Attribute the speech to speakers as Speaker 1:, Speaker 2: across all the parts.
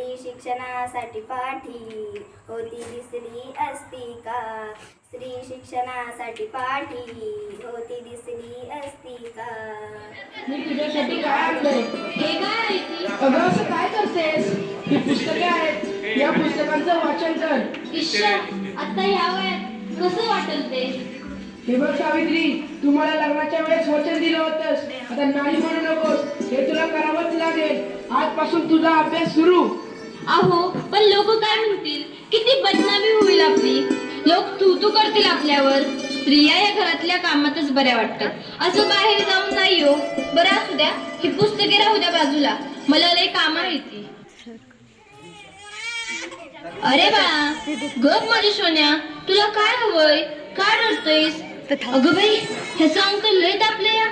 Speaker 1: शिक्षणासाठी पाठी होती दिसली असती का? स्त्री शिक्षणासाठी पाठी होती दिसली असती का?
Speaker 2: मी तुझ्यासाठी काय आणलंय?
Speaker 3: हे काय आहे ती?
Speaker 2: अगं असं काय करतेस? ही पुस्तके आहेत. या पुस्तकांचं वाचन कर.
Speaker 3: ईश्वर आता ह्या वयात कसं वाटेल ते?
Speaker 2: हे बघ सावित्री तू मला लग्नाच्या वेळेस वचन दिलं होतंस. आता नाही म्हणू नकोस. हे तुला करावंच लागेल. आजपासून तुझा अभ्यास सुरू.
Speaker 3: अहो पण लोक काय म्हणतील? किती बदनामी होईल आपली. लोक तू तू करतील आपल्यावर. स्त्रिया या घरातल्या कामातच बऱ्या वाटतात. असं बाहेर जाऊन नाही हो. बरं असू द्या ही पुस्तके राहू द्या बाजूला. मला लय काम आहे ती. अरे बाळा गप माझी सोन्या. तुला काय हवंय? काय रडतोयस? अगं बाई ह्याचं अंकल लय तापले या.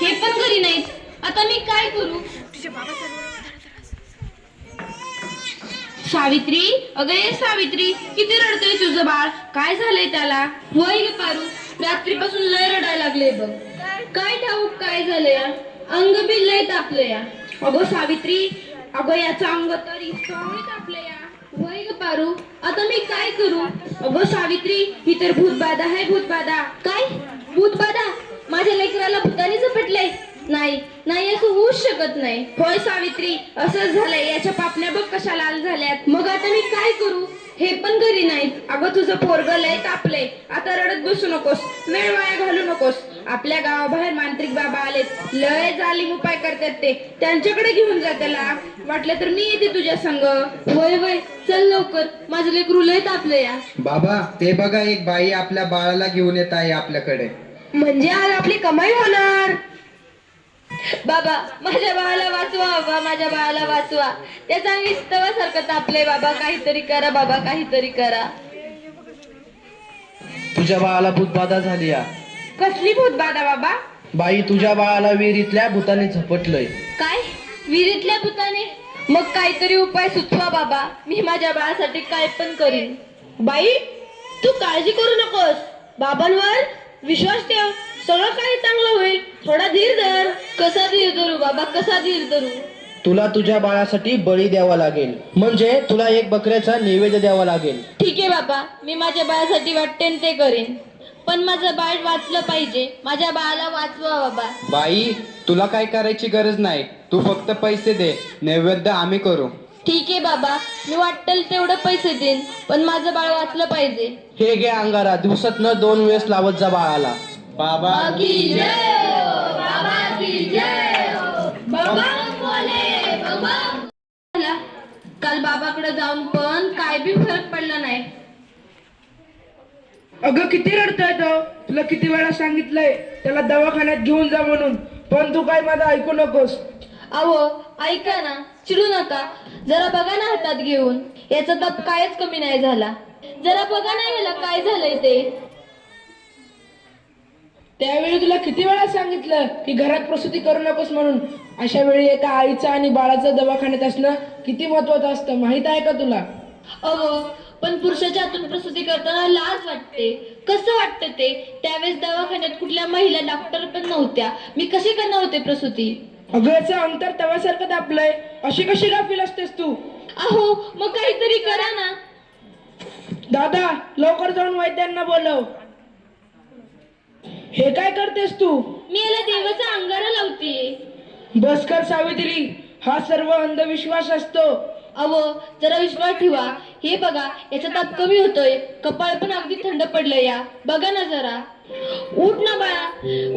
Speaker 3: हे पण घरी नाहीत. आता मी काय करू? सावित्री अगं ये सावित्री किती रडतोय तुझं बाळ? काय झालंय त्याला? वय गे पारू. रात्रीपासून लय रडायला लागले बघ. काय ठाऊक काय झालंय अंग बी लय तापलंय अगो अगं सावित्री अगं याचं अंग तर इतकं तापलंय या. वय ग पारू. आता मी काय करू? अगं सावित्री ही तर भूतबाधा आहे भूतबाधा. काय? भूतबाधा? माझ्या लेकराला भूताने झपटलंय? नाही नाही असं होऊच शकत नाही. होय सावित्री असंच झालंय. याच्या पापण्या बघ कशा लाल झाल्यात. मग आता मी काय करू? हे पण घरी नाहीत. अगं तुझं पोरग लय तापलंय. आता रडत बसू नकोस. वेळ वाया घालू नकोस. आपल्या गावाबाहेर मांत्रिक बाबा आलेत. लय जालिम उपाय करतात ते. त्यांच्याकडे घेऊन जा त्याला. वाटलं तर मी येते तुझ्या संग. वय वय. चल लवकर. माझं लेकरू लय तापलं या.
Speaker 4: बाबा ते बघा एक बाई आपल्या बाळाला घेऊन येत आहे आपल्याकडे.
Speaker 2: म्हणजे आज आपली कमाई होणार.
Speaker 3: बाबा माझ्या बाळाला वाचवा बाबा माझ्या बाळाला वाचवा. त्याचा अंगी सारखं तापलंय बाबा काहीतरी करा बाबा काहीतरी करा.
Speaker 5: तुझ्या बाळाला भूतबाधा झाली या.
Speaker 2: कसली भूतबाधा बाबा?
Speaker 5: बाई तुझ्या बाळाला विहिरीतल्या भूताने झपटलंय.
Speaker 3: काय? विहिरीतल्या भूताने? मग काहीतरी उपाय सुचवा बाबा. मी माझ्या बाळासाठी काय पण करीन.
Speaker 2: बाई तू काळजी करू नकोस. बाबांवर विश्वास ठेव सगळं काही चांगलं होईल. थोडा धीर धर.
Speaker 3: कसा धीर धरू बाबा? कसा धीर धरू?
Speaker 5: तुला तुझ्या बाळासाठी बळी द्यावा लागेल. म्हणजे तुला एक बकऱ्याचा नैवेद्य द्यावा लागेल.
Speaker 3: ठीक आहे बाबा. मी माझ्या बाळासाठी वाटते ते करेन. पण माझं बाळ वाचलं पाहिजे. माझ्या बाळाला वाचवा बाबा.
Speaker 4: बाई तुला काय करायची गरज नाही. तू फक्त पैसे दे. नैवेद्य आम्ही करू.
Speaker 3: ठीक आहे बाबा मी वाटेल तेवढं पैसे देईन पण माझं बाळ वाचलं पाहिजे.
Speaker 5: हे घे अंगारा दिवसात न दोन वेळेस लावत जा बाळाला.
Speaker 4: बाबा
Speaker 3: काल बाबाकडे जाऊन पण काय बी फरक पडला नाही.
Speaker 2: अगं किती रडतोय तो. तुला किती वेळा सांगितलंय त्याला दवाखान्यात घेऊन जा म्हणून. पण तू काय माझं ऐकू नकोस.
Speaker 3: अहो ऐका ना चिडू नका. जरा बघा ना हातात घेऊन. याचा तप कायच कमी नाही झाला. जरा बघा ना याला काय झालंय ते.
Speaker 2: त्यावेळी तुला किती वेळा सांगितलं की घरात प्रसूती करू नकोस म्हणून? अशा वेळी एका आईचं आणि बाळाचं दवाखान्यात असणं किती महत्वाचं असतं माहीत आहे का तुला?
Speaker 3: अहो पण पुरुषाच्या हातून प्रसूती करताना लाज वाटते. कसं वाटतं ते? त्यावेळेस दवाखान्यात कुठल्या महिला डॉक्टर पण नव्हत्या. मी कशी करणार होते प्रसूती?
Speaker 2: अगं याचं अंतर तव्यासारखं दापलंय अशी कशी गाफील असतेस तू?
Speaker 3: अहो मग काहीतरी करा ना.
Speaker 2: दादा लवकर जाऊन वैद्यांना बोलव. हे काय करतेस तू?
Speaker 3: मी याला देवाचा अंगारा लावते
Speaker 2: बस कर सावित्री. हा सर्व अंधविश्वास असतो.
Speaker 3: अहो जरा विश्वास ठेवा. हे बघा याचा ताप कमी होतोय. कपाळ पण अगदी थंड पडलंय या. बघा ना जरा. उठ ना बाळा.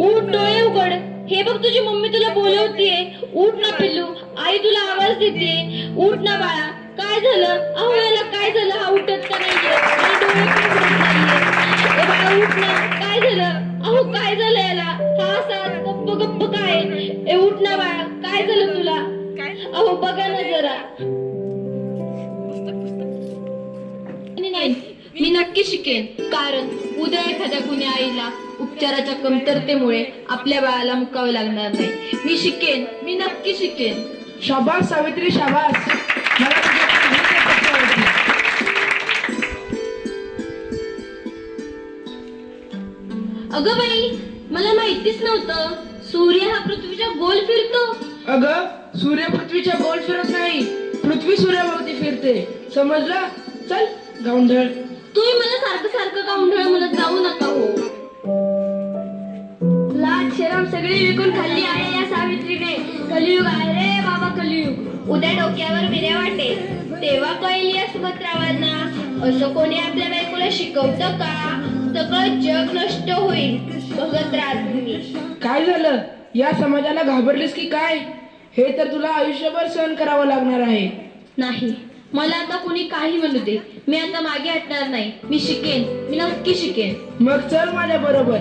Speaker 3: उठ डोळे उघड. हे बघ तुझी मम्मी तुला बोलवतीये. उठ ना पिल्लू. आई तुला आवाज देते उठ ना बाळा. काय झालं? अहो याला काय झालं? हा उठत का नाहीये? आणि डोळे पण उघडत नाहीये. ए बाळा उठ ना. काय झालं? अहो काय झालं याला? हा असा गप्प गप्प काय? ए उठ ना बाळा. काय झालं तुला? अहो बघा ना जरा. मी नक्की शिकेन. कारण उद्या एखाद्या कुणी आईला उपचाराच्या कमतरतेमुळे आपल्या बाळाला मुकावे लागणार नाही. मी शिकेन मी नक्की शिकेन.
Speaker 2: शाबास सावित्री शाबास. मला होती.
Speaker 3: अगं बाई मला माहितीच नव्हतं. सूर्य हा पृथ्वीच्या गोल फिरतो.
Speaker 2: अगं सूर्य पृथ्वीच्या गोल फिरत नाही. पृथ्वी सूर्याभोवती फिरते. समजलं? चल गावंढळ
Speaker 3: तुम्ही मला सारखं सारखं गावंढळ म्हणत जाऊ नका हो. शरम सगळी विकून खाल्ली आहे या सावित्रीने. कलियुग आहे रे बाबा कलियुग. उद्या डोक्यावर मिऱ्या वाटे. तेव्हा कळली या सुभद्रावांना असं कोणी आपल्या बायकोला शिकवतं का? सगळं जग नष्ट होईल बघत राहा तुम्ही
Speaker 2: काय झालं? या समाजाला घाबरलीस की काय? हे तर तुला आयुष्यभर सहन करावं लागणार आहे.
Speaker 3: नाही मला आता कुणी काही म्हणू दे. मी आता मागे हटणार नाही. मी शिकेन. मी नक्की शिकेन.
Speaker 2: मग चल माझ्या बरोबर.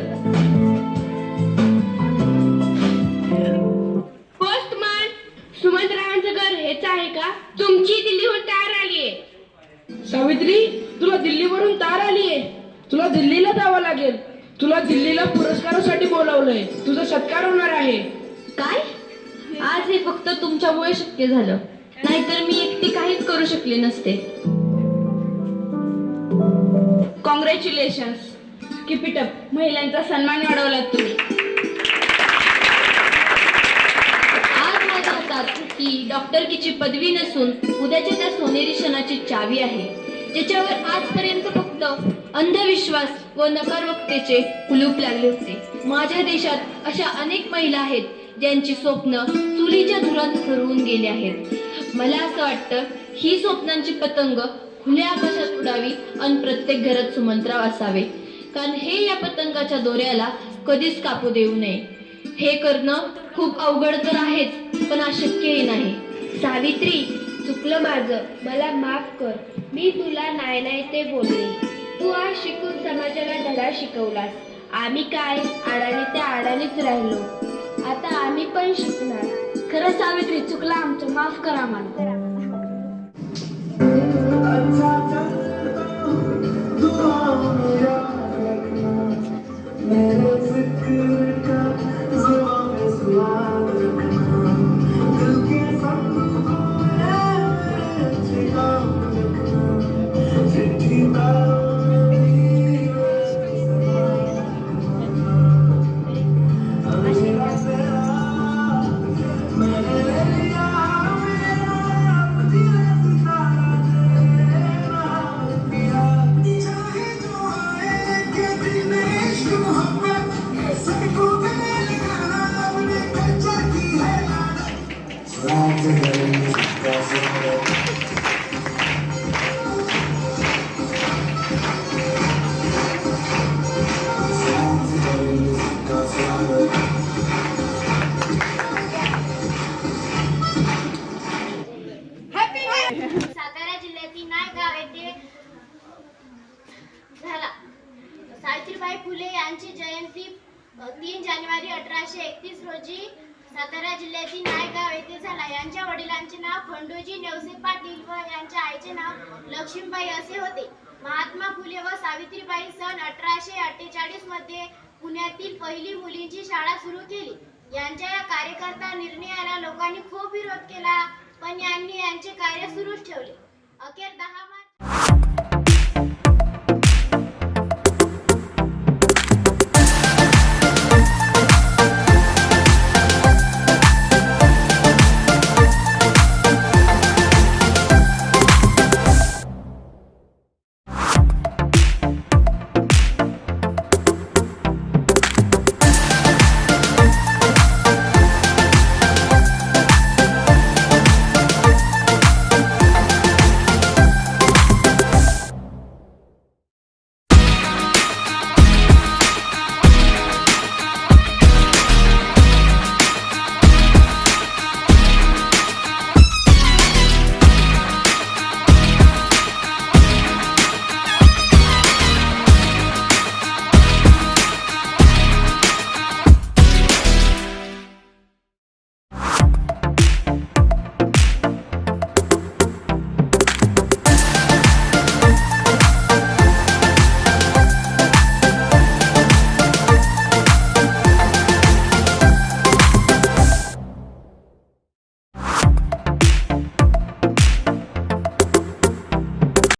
Speaker 2: दिल्लीला पुरस्कारासाठी बोलावलंय. तुझा सत्कार होणार आहे.
Speaker 3: काय? आज हे फक्त तुमच्यामुळे शक्य झालं. नाहीतर मी एकटी काहीच करू शकले नसते. कॉंग्रॅच्युलेशन्स किप इट अप महिलांचा सन्मान वाढवलात तुम्ही. आज माझ्या हातात ही डॉक्टरकीची पदवी नसून उद्याच्या त्या सोनेरी क्षणाची चावी आहे. ज्याच्यावर आजपर्यंत फक्त अंधविश्वास व नकारवक्तेचे कुलूप लागले होते. माझ्या देशात अशा अनेक महिला आहेत ज्यांची स्वप्न चुलीच्या धुरात हरवून गेले आहेत. मला असं वाटतं ही स्वप्नांची पतंग खुल्या आकाशात उडावी आणि प्रत्येक घरात सुमंत्राव असावे. कारण हे या पतंगाच्या दोऱ्याला कधीच कापू देऊ नये. हे करणं खूप अवघड तर आहेच पण अशक्यही नाही. सावित्री चुकलं माझं. मला माफ कर. मी तुला नाही नाही ते बोलले. तू आज शिकून समाजाला धडा शिकवलास. आम्ही काय? आडाने त्या आडानेच राहिलो. आता आम्ही पण शिकणार. खरं सावित्री चुकला आमचं. माफ करा मला.
Speaker 1: नायगाव येथे झाला. यांच्या वडिलांचे नाव खंडोजी नेवसे पाटील व यांच्या आईचे नाव लक्ष्मीबाई असे होते. महात्मा फुले व सावित्रीबाई सन अठराशे अठ्ठेचाळीसमध्ये पुण्यातील पहिली मुलींची शाळा सुरू केली. यांच्या या कार्यकर्ता निर्णयाला लोकांनी खूप विरोध केला पण यांनी यांचे कार्य सुरूच ठेवले. अखेर दहा